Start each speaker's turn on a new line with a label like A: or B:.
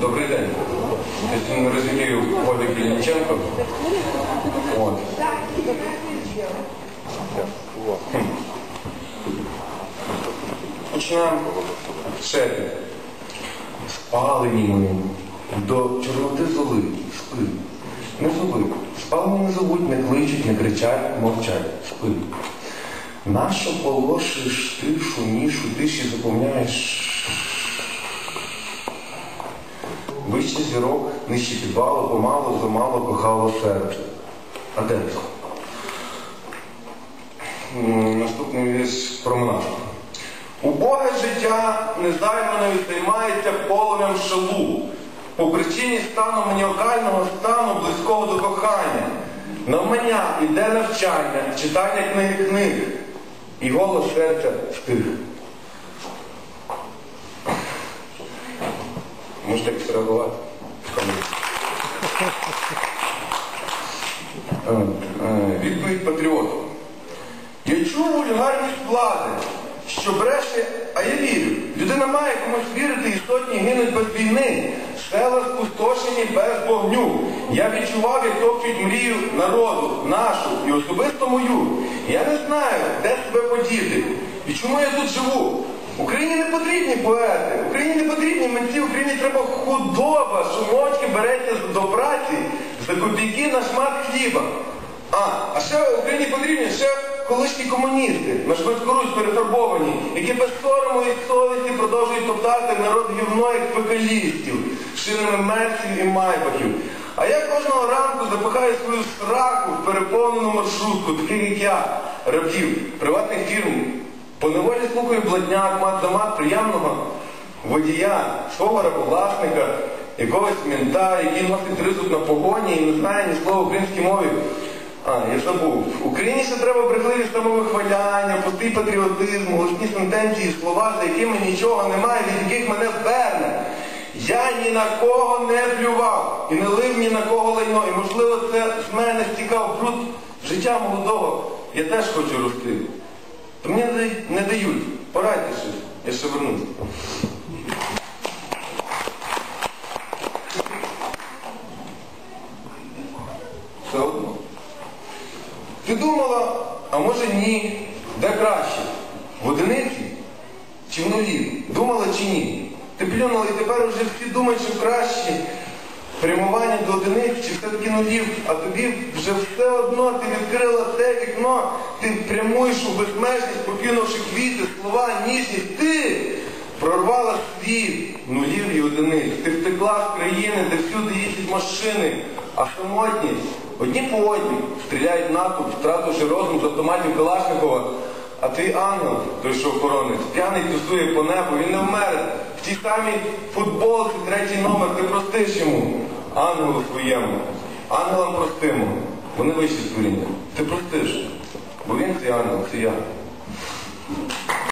A: Добрий день. Я не розумію Олі Білінченко. От. Хм. Почнемо. Спалені ми до чорноти золи, спи. Не зови. Спалені не зовуть, не кличуть, не кричать, мовчать. Спи. Нащо полошиш тишу, нішу, тиші заповняєш Вище зірок, нижче підвалу, помалу, замало кохало серце. А де це? Наступний вірш про монашку. Убоге життя незаймано займається полум'ям шалу. По причині стану маніокального стану близького до кохання. Навмання іде навчання, читання книги книг. І голос серця стих. Можете якось реагувати? Е, е, Відповідь патріоту. Я чув вульгарність влади, що бреше, а я вірю. Людина має комусь вірити і сотні гинуть без війни, села спустошені без вогню. Я відчував, як топчуть мрію народу, нашу і особисто мою. Я не знаю, де себе подіти. І чому я тут живу? Україні не потрібні поети, Україні не потрібні митці, Україні треба худоба, що мовчки береться до праці за копійки на шмат хліба. А, а ще Україні потрібні ще колишні комуністи, на швидкоруч перефарбовані, які без сорому і совісті продовжують топтати народ гівно як спекалістів, шинами мерців і майбахів. А я кожного ранку запихаю свою сраку в переповнену маршрутку, таких як я, рабів, приватних фірм. Поневолі слухаю бладняк, мат за мат приємного водія, свого рабовласника, якогось мента, який носить тризуб на погоні і не знає ні слова українській мові. А, я забув. Україні ще треба брехливі самовихваляння, пустий патріотизм, голосні сентенції, слова, за якими нічого немає, від яких мене вперне. Я ні на кого не плював і не лив ні на кого лайно. І можливо це з мене стікав бруд життя молодого. Я теж хочу рости. Мені не дають. Порадьте щось, я ще вернусь. Все одно. Ти думала, а може ні, де краще? В одиниці чи в нулі? Думала чи ні? Ти плюнула і тепер вже всі думають, що краще прямування до одиниць чи все-таки нулів, а тобі вже все одно ти відкрила те вікно, ти прямуєш у безмежність, покинувши квіти, слова, ніжність. Ти прорвала світ нулів і одиниць. Ти втекла з країни, де всюди їздять машини, а самотність одні по одній стріляють натовп, втративши розум з автоматів Калашникова. А твій ангел, той, що охоронець, п'яний тусує по небу, він не вмер. В тій самій футболці, третій номер, ти простиш йому, ангелу своєму, ангелам простимо. Вони вищі створіння. Ти простиш, бо він цей ангел, це я.